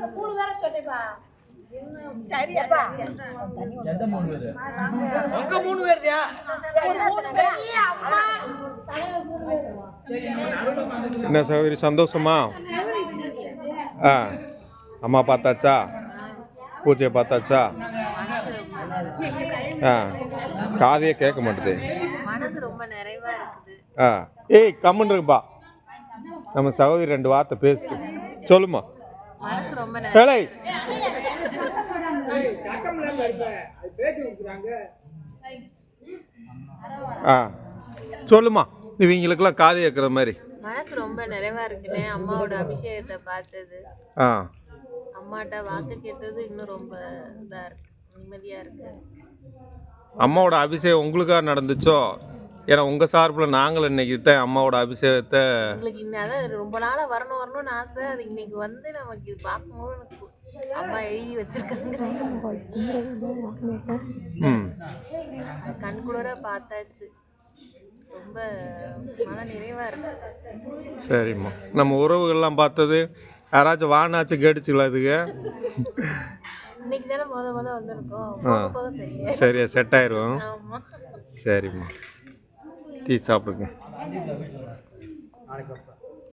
அந்த மூணு பேரை சொன்னேப்பா சரியாப்பா எந்த மூணு பேரு? அங்க மூணு பேருதியா? அம்மா என்ன சகோதரி சந்தோஷமா? ஆ அம்மா பார்த்தாச்சா? பூஜையை பார்த்தாச்சா? ஆ காதையே கேட்க மாட்டுது. மனசு ரொம்ப நிறைவா இருக்குது. ஆ ஏய் கம்முன்னு இருக்குப்பா நம்ம சகோதரி ரெண்டு வார்த்தை பேசு சொல்லுமா மனசு ரொம்ப வேலை. ஆ. சொல்லுமா. இவங்களுக்கெல்லாம் காது கேட்குற மாதிரி. மனசு ரொம்ப நிறைவா இருக்குண்ணே அம்மாவோட அபிஷேகத்தை பார்த்தது. ஆ. அம்மாட்ட வாக்கு கேட்டது இன்னும் ரொம்ப இதா இருக்கு. நிம்மதியா இருக்கு. அம்மாவோட அபிஷேகம் உங்களுக்காக நடந்துச்சோ? ஏன்னா உங்கள் சார்பில் நாங்கள் இன்னைக்கு தான் அம்மாவோட அபிஷேகத்தை எங்களுக்கு இன்னும் ரொம்ப நாளா வரணும் வரணும்னு ஆசை. அது இன்னைக்கு வந்து நமக்கு இது பார்க்கும்போது எனக்கு அம்மா எழுதி வச்சிருக்காங்க. ம். கண் குளிர பார்த்தாச்சு. ரொம்ப மன நிறைவா இருக்கு. சரிம்மா. நம்ம உறவுகள்லாம் பார்த்தது யாராச்சும் வானாச்சும் கேட்டுச்சுங்களா இதுக்கு? இன்னைக்கு தானே முத முத வந்திருக்கோம். சரியா செட் ஆயிரும். சரிம்மா. டீ சாப்பிடுங்க. நாளைக்கு